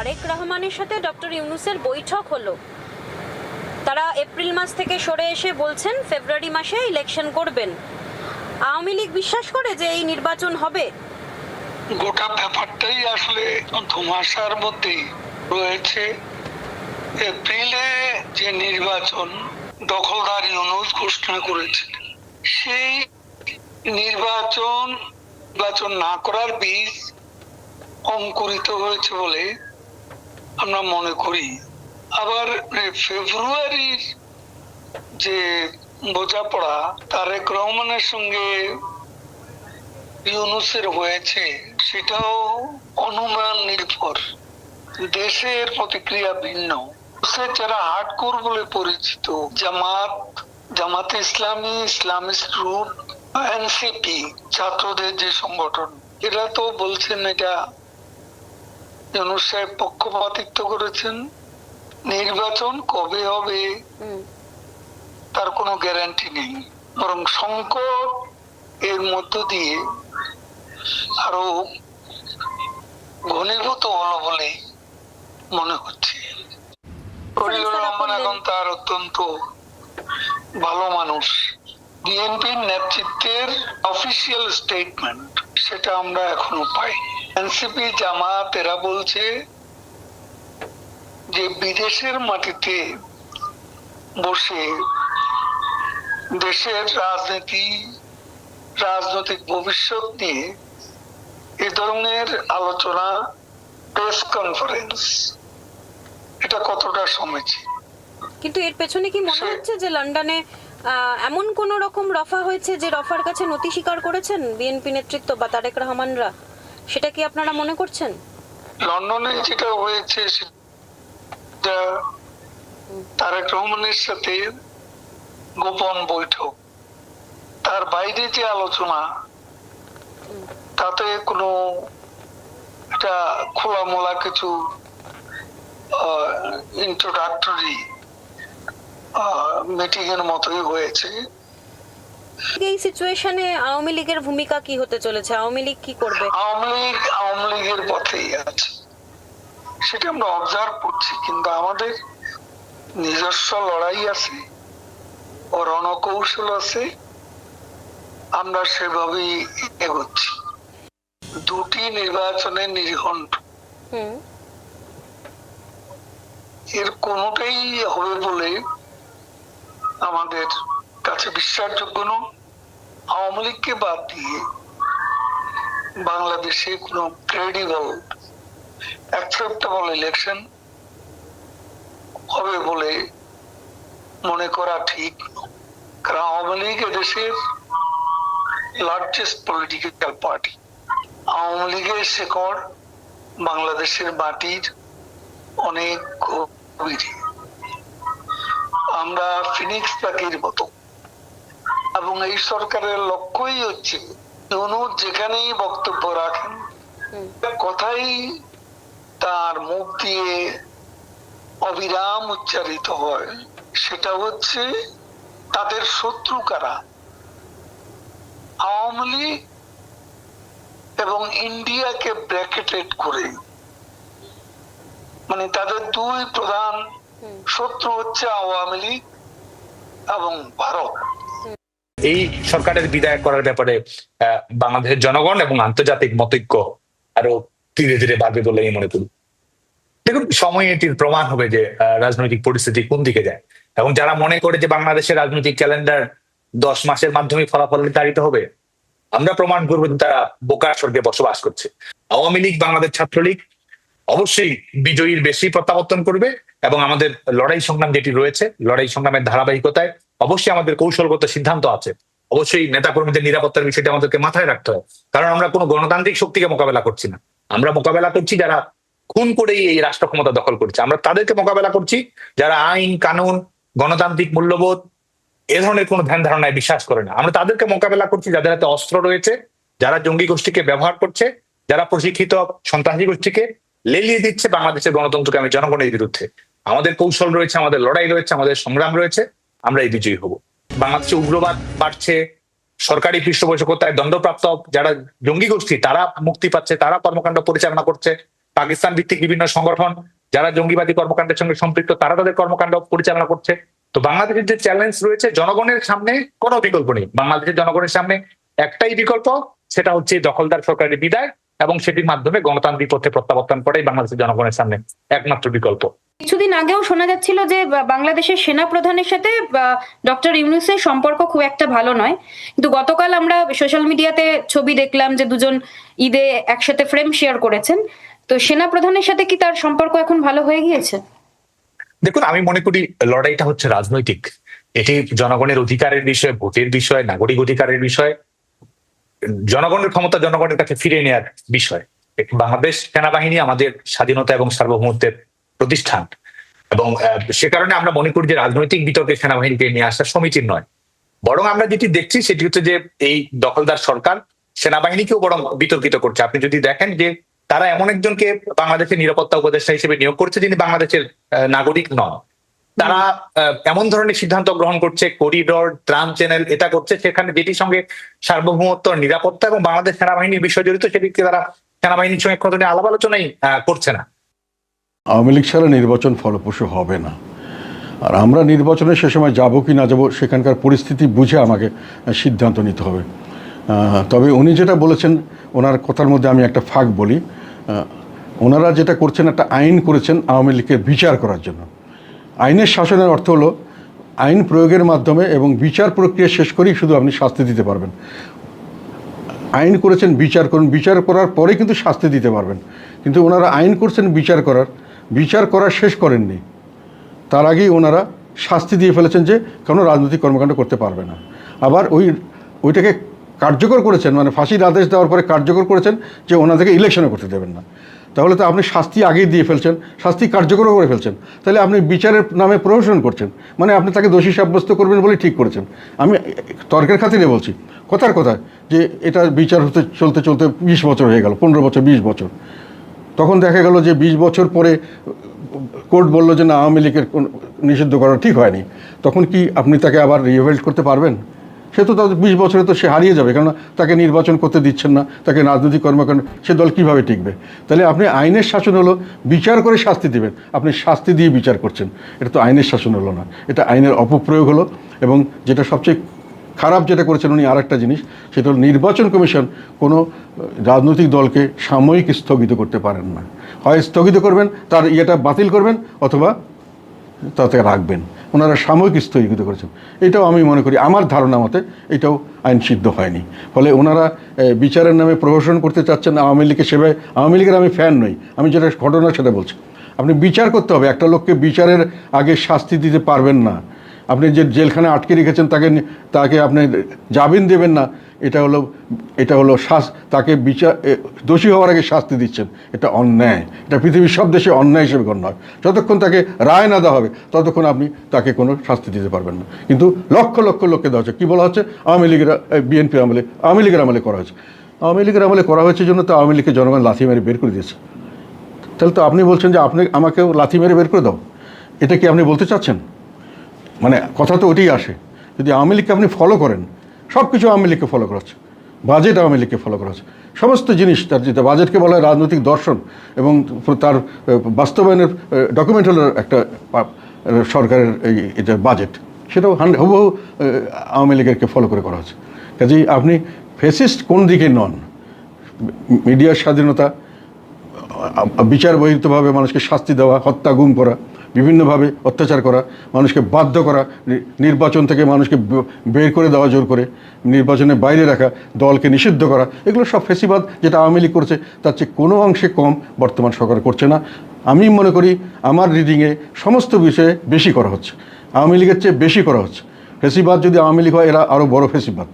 তারেক রহমানের সাথে ডক্টর ইউনুসের বৈঠক হলো। তারা এপ্রিল মাস থেকে সরে এসে বলছেন, ফেব্রুয়ারি মাসে ইলেকশন করবেন। আওয়ামী লীগ বিশ্বাস করে যে এই নির্বাচন হবে। গোটা ব্যাপারটাই আসলে ধোঁয়াশার মধ্যেই রয়েছে। এপ্রিলে যে নির্বাচন দখলদার ইউনুস ঘোষণা করেছিল সেই নির্বাচন নির্বাচন না করার বীজ অঙ্কুরিত হয়েছে বলে আমরা মনে করি। আবার ফেব্রুয়ারির যে বোঝাপড়া তারেক রহমানের সঙ্গে ইউনুসের হয়েছে, সেটাও অনুমান নির্ভর। দেশের প্রতিক্রিয়া ভিন্ন। সে যারা হার্ডকোর বলে পরিচিত, জামাত, জামাতে ইসলামী, ইসলামিস্ট গ্রুপ এনসিপি, ছাত্রদের যে সংগঠন, এরা তো বলছেন এটা ইউনুস সাহেব পক্ষপাতিত্ব করেছেন। নির্বাচন কবে হবে তার কোনো গ্যারান্টি নেই। বরং সংকট এর মধ্য দিয়ে আরও ঘনীভূত হলো বলে মনে হচ্ছে। রহমান এখন তার অত্যন্ত ভালো মানুষ। বিএনপির নেতৃত্বের অফিসিয়াল স্টেটমেন্ট সেটা আমরা এখনও পাই এনসিপি জামাত এরা বলছে যে বিদেশের মাটিতে বসে দেশের রাজনীতি রাজনৈতিক ভবিষ্যৎ নিয়ে এ ধরনের আলোচনা প্রেস কনফারেন্স। এটা কতটা সমীচীন? কিন্তু এর পেছনে কি মনে হচ্ছে যে লন্ডনে আহ, এমন কোন রকম রফা হয়েছে যে রফার কাছে নথি স্বীকার করেছেন বিএনপি নেতৃত্ব বা তারেক রহমানরা? সেটা কি আপনারা মনে করছেন? লন্ডনে যেটা হয়েছে সেটা তারেক রহমানের সাথে গোপন বৈঠক। তার বাইরে যে আলোচনা, তাতে কোনো এটা খোলামোলা কিছু ইন্ট্রোডাক্টরি মিটিং এর মতোই হয়েছে। এই সিচুয়েশনে আওয়ামী লীগের ভূমিকা কি হতে চলেছে? আওয়ামী লীগ কি করবে? আওয়ামী লীগ আওয়ামী লীগের পথেই আছে। সেটা আমরা অবজার্ভ করছি কিন্তু আমাদের নিজস্ব লড়াই আছে ও রণকৌশল আছে আমরা সেভাবেই এগোচ্ছি। দুটি নির্বাচনে নির্ঘণ্ট। হুম। এর কোনোটাই হবে বলে আমাদের কাছে বিশ্বাসযোগ্য নয়। আওয়ামী লীগকে বাদ দিয়ে বাংলাদেশে কোনো ক্রেডিবল অ্যাকসেপ্টেবল ইলেকশন হবে বলে মনে করা ঠিক কারণ আওয়ামী লীগ এদেশের লার্জেস্ট পলিটিক্যাল পার্টি আওয়ামী লীগের শেকড় বাংলাদেশের মাটির অনেক গভীরে। আমরা ফিনিক্স পাখির মতো এবং এই সরকারের লক্ষ্যই হচ্ছে ইউনুস যেখানেই বক্তব্য রাখেন কথাই তার মুখ দিয়ে অবিরাম উচ্চারিত হয়। সেটা হচ্ছে তাদের শত্রু কারা? আওয়ামী লীগ এবং ইন্ডিয়াকে ব্র্যাকেটেড করে। মানে তাদের দুই প্রধান শত্রু হচ্ছে আওয়ামী লীগ এবং ভারত। এই সরকারের বিদায় করার ব্যাপারে বাংলাদেশের জনগণ এবং আন্তর্জাতিক মতৈক্য আরও ধীরে ধীরে বাড়বে বলে আমি মনে করি। দেখুন সময় এটির প্রমাণ হবে যে রাজনৈতিক পরিস্থিতি কোন দিকে যায়। এবং যারা মনে করে যে বাংলাদেশের রাজনৈতিক ক্যালেন্ডার দশ মাসের মাধ্যমে ফলাফল নির্ধারিত হবে, আমরা প্রমাণ করব যে তারা বোকার স্বর্গে বসবাস করছে। আওয়ামী লীগ, বাংলাদেশ ছাত্রলীগ অবশ্যই বিজয়ীর বেশি প্রত্যাবর্তন করবে এবং আমাদের লড়াই সংগ্রাম যেটি রয়েছে, লড়াই সংগ্রামের ধারাবাহিকতায় অবশ্যই আমাদের কৌশলগত সিদ্ধান্ত আছে। অবশ্যই নেতাকর্মীদের নিরাপত্তার বিষয়টা আমাদেরকে মাথায় রাখতে হয় কারণ আমরা কোনো গণতান্ত্রিক শক্তিকে মোকাবেলা করছি না। আমরা মোকাবেলা করছি যারা খুন করেই এই রাষ্ট্র ক্ষমতা দখল করছে। আমরা তাদেরকে মোকাবেলা করছি যারা আইন, কানুন, গণতান্ত্রিক মূল্যবোধ এ ধরনের কোনো ধ্যান ধারণায় বিশ্বাস করে না। আমরা তাদেরকে মোকাবেলা করছি যাদের হাতে অস্ত্র রয়েছে, যারা জঙ্গি গোষ্ঠীকে ব্যবহার করছে, যারা প্রশিক্ষিত সন্ত্রাসী গোষ্ঠীকে লেলিয়ে দিচ্ছে বাংলাদেশের গণতন্ত্রকে আমি জনগণের বিরুদ্ধে। আমাদের কৌশল রয়েছে, আমাদের লড়াই রয়েছে, আমাদের সংগ্রাম রয়েছে। আমরা এই বিজয়ী হব। বাংলাদেশে উগ্রবাদ বাড়ছে, সরকারি পৃষ্ঠপোষকতায় দণ্ডপ্রাপ্ত যারা জঙ্গি গোষ্ঠী, তারা মুক্তি পাচ্ছে, তারা কর্মকাণ্ড পরিচালনা করছে। পাকিস্তান ভিত্তিক বিভিন্ন সংগঠন যারা জঙ্গিবাদী কর্মকাণ্ডের সঙ্গে সম্পৃক্ত, তারা তাদের কর্মকাণ্ড পরিচালনা করছে। তো বাংলাদেশের যে চ্যালেঞ্জ রয়েছে, জনগণের সামনে কোনো বিকল্প নেই। বাংলাদেশের জনগণের সামনে একটাই বিকল্প, সেটা হচ্ছে দখলদার সরকারের বিদায় এবং সেটির মাধ্যমে গণতান্ত্রিক পথে প্রত্যাবর্তন করাই বাংলাদেশের জনগণের সামনে একমাত্র বিকল্প। কিছুদিন আগেও শোনা যাচ্ছিল যে বাংলাদেশের সেনা প্রধানের সাথে ডক্টর ইউনুসের সম্পর্ক খুব একটা ভালো নয়। কিন্তু গতকাল আমরা সোশ্যাল মিডিয়াতে ছবি দেখলাম যে, দুজন ঈদে একসাথে ফ্রেম শেয়ার করেছেন। তো সেনা প্রধানের সাথে কি তার সম্পর্ক এখন ভালো হয়ে গিয়েছে? দেখুন, আমি মনে করি লড়াইটা হচ্ছে রাজনৈতিক। এটি জনগণের অধিকারের বিষয়, ভোটের বিষয়, নাগরিক অধিকারের বিষয়। জনগণের ক্ষমতা জনগণের কাছে ফিরে নেওয়ার বিষয়। বাংলাদেশ সেনাবাহিনী আমাদের স্বাধীনতা এবং সার্বভৌমত্বের প্রতিষ্ঠান। এবং সে কারণে আমরা মনে করি যে রাজনৈতিক বিতর্কে সেনাবাহিনীকে নিয়ে আসা সমীচীন নয়। বরং আমরা যেটি দেখছি সেটি হচ্ছে যে এই দখলদার সরকার সেনাবাহিনীকেও বরং বিতর্কিত করছে। আপনি যদি দেখেন যে তারা এমন একজনকে বাংলাদেশের নিরাপত্তা উপদেষ্টা হিসেবে নিয়োগ করছে যিনি বাংলাদেশের নাগরিক নন। তারা এমন ধরনের সিদ্ধান্ত গ্রহণ করছে, করিডোর, ট্রাম চ্যানেল এটা করছে, সেখানে যেটির সঙ্গে সার্বভৌমত্ব, নিরাপত্তা এবং বাংলাদেশ সেনাবাহিনীর বিষয় জড়িত সেটিকে তারা সেনাবাহিনীর সঙ্গে কতদিন আলাপ আলোচনাই করছে না। আওয়ামী লীগ ছাড়া নির্বাচন ফলপ্রসূ হবে না। আর আমরা নির্বাচনে সে সময় যাব কি না যাব সেখানকার পরিস্থিতি বুঝে আমাকে সিদ্ধান্ত নিতে হবে। তবে উনি যেটা বলেছেন, ওনার কথার মধ্যে আমি একটা ফাঁক বলি। ওনারা যেটা করছেন একটা আইন করেছেন আওয়ামী লীগের বিচার করার জন্য। আইনের শাসনের অর্থ হলো, আইন প্রয়োগের মাধ্যমে এবং বিচার প্রক্রিয়া শেষ করেই শুধু আপনি শাস্তি দিতে পারবেন। আইন করেছেন বিচার করুন, বিচার করার পরে কিন্তু শাস্তি দিতে পারবেন। কিন্তু ওনারা আইন করছেন বিচার করার বিচার করা শেষ করেননি। তার আগেই ওনারা শাস্তি দিয়ে ফেলেছেন যে কোনো রাজনৈতিক কর্মকাণ্ড করতে পারবে না। আবার ওই, ওইটাকে কার্যকর করেছেন মানে ফাঁসির আদেশ দেওয়ার পরে কার্যকর করেছেন যে ওনাদেরকে ইলেকশনও করতে দেবেন না। তাহলে তো আপনি শাস্তি আগেই দিয়ে ফেলছেন, শাস্তি কার্যকরও করে ফেলছেন। তাহলে আপনি বিচারের নামে প্রহসন করছেন মানে আপনি তাকে দোষী সাব্যস্ত করবেন বলে ঠিক করেছেন। আমি তর্কের খাতিরে বলছি, কথার কথা যে এটা বিচার হতে চলতে চলতে বিশ বছর হয়ে গেল, পনেরো বছর, বিশ বছর। তখন দেখা গেল যে বিশ বছর পরে কোর্ট বলল যে না, আওয়ামী লীগের কোন- নিষিদ্ধ করা ঠিক হয়নি। তখন কি আপনি তাকে আবার রিভেল্ট করতে পারবেন? সে তো তাদের বিশ বছরে তো সে হারিয়ে যাবে, কেননা তাকে নির্বাচন করতে দিচ্ছেন না, তাকে রাজনৈতিক কর্মকাণ্ড, সে দল কীভাবে টিকবে? তাহলে আপনি আইনের শাসন হলো বিচার করে শাস্তি দিবেন, আপনি শাস্তি দিয়ে বিচার করছেন। এটা তো আইনের শাসন হলো না, এটা আইনের অপপ্রয়োগ হলো এবং যেটা সবচেয়ে খারাপ যেটা করেছেন উনি আর একটা জিনিস, সেটা হলো নির্বাচন কমিশন কোনো রাজনৈতিক দলকে সাময়িক স্থগিত করতে পারেন না। হয় স্থগিত করবেন, তার ইয়েটা বাতিল করবেন, অথবা তাতে রাখবেন। ওনারা সাময়িক স্থগিত করেছেন। এটাও আমি মনে করি, আমার ধারণা মতে এটাও আইন সিদ্ধ হয়নি। ফলে ওনারা বিচারের নামে প্রহসন করতে চাচ্ছেন আওয়ামী লীগের সেবায় আওয়ামী লীগের আমি ফ্যান নই, আমি যেটা ঘটনা সেটা বলছি। আপনি বিচার করতে হবে, একটা লোককে বিচারের আগে শাস্তি দিতে পারবেন না। আপনি যে জেলখানে আটকে রেখেছেন, তাকে তাকে আপনি জামিন দেবেন না, এটা হলো এটা হলো শাস, তাকে বিচার দোষী হওয়ার আগে শাস্তি দিচ্ছেন। এটা অন্যায়। এটা পৃথিবীর সব দেশে অন্যায় হিসেবে গণ্য হয়। যতক্ষণ তাকে রায় না দেওয়া হবে, ততক্ষণ আপনি তাকে কোনো শাস্তি দিতে পারবেন না। কিন্তু লক্ষ লক্ষ লোককে দেওয়া হচ্ছে। কী বলা হচ্ছে? আওয়ামী লীগের বিএনপি আমলে, আওয়ামী লীগের আমলে করা হয়েছে। আওয়ামী লীগের আমলে করা হয়েছে জন্য তো আওয়ামী লীগকে জনগণ লাথি মেরে বের করে দিয়েছে। তাহলে তো আপনি বলছেন যে আপনি আমাকেও লাথি মেরে বের করে দাও। এটা কি আপনি বলতে চাচ্ছেন? মানে কথা তো ওটাই আসে। যদি আওয়ামী লীগকে আপনি ফলো করেন সব কিছু আওয়ামী লীগকে ফলো করা হচ্ছে। বাজেট আওয়ামী লীগকে ফলো করা হচ্ছে। সমস্ত জিনিস তার যেটা বাজেটকে বলা হয় রাজনৈতিক দর্শন এবং তার বাস্তবায়নের ডকুমেন্ট হলো একটা সরকারের এই এটা বাজেট সেটাও হান্ড্রেড হুবহু আওয়ামী লীগেরকে ফলো করে করা হচ্ছে। কাজেই আপনি ফেসিস্ট কোন দিকে নন? মিডিয়ার স্বাধীনতা বিচার বহির্ভূতভাবে মানুষকে শাস্তি দেওয়া, হত্যা, গুম করা বিভিন্নভাবে অত্যাচার করা, মানুষকে বাধ্য করা নির্বাচন থেকে মানুষকে বের করে দেওয়া, জোর করে, নির্বাচনে বাইরে রাখা, দলকে নিষিদ্ধ করা, এগুলো সব ফেসিবাদ যেটা আওয়ামী লীগ করছে, তার চেয়ে কোনো অংশে কম বর্তমান সরকার করছে না। আমি মনে করি আমার রিডিংয়ে সমস্ত বিষয়ে বেশি করা হচ্ছে, আওয়ামী লীগের চেয়ে বেশি করা হচ্ছে। ফেসিবাদ যদি আওয়ামী লীগ হয়, এরা আরও বড় ফেসিবাদ।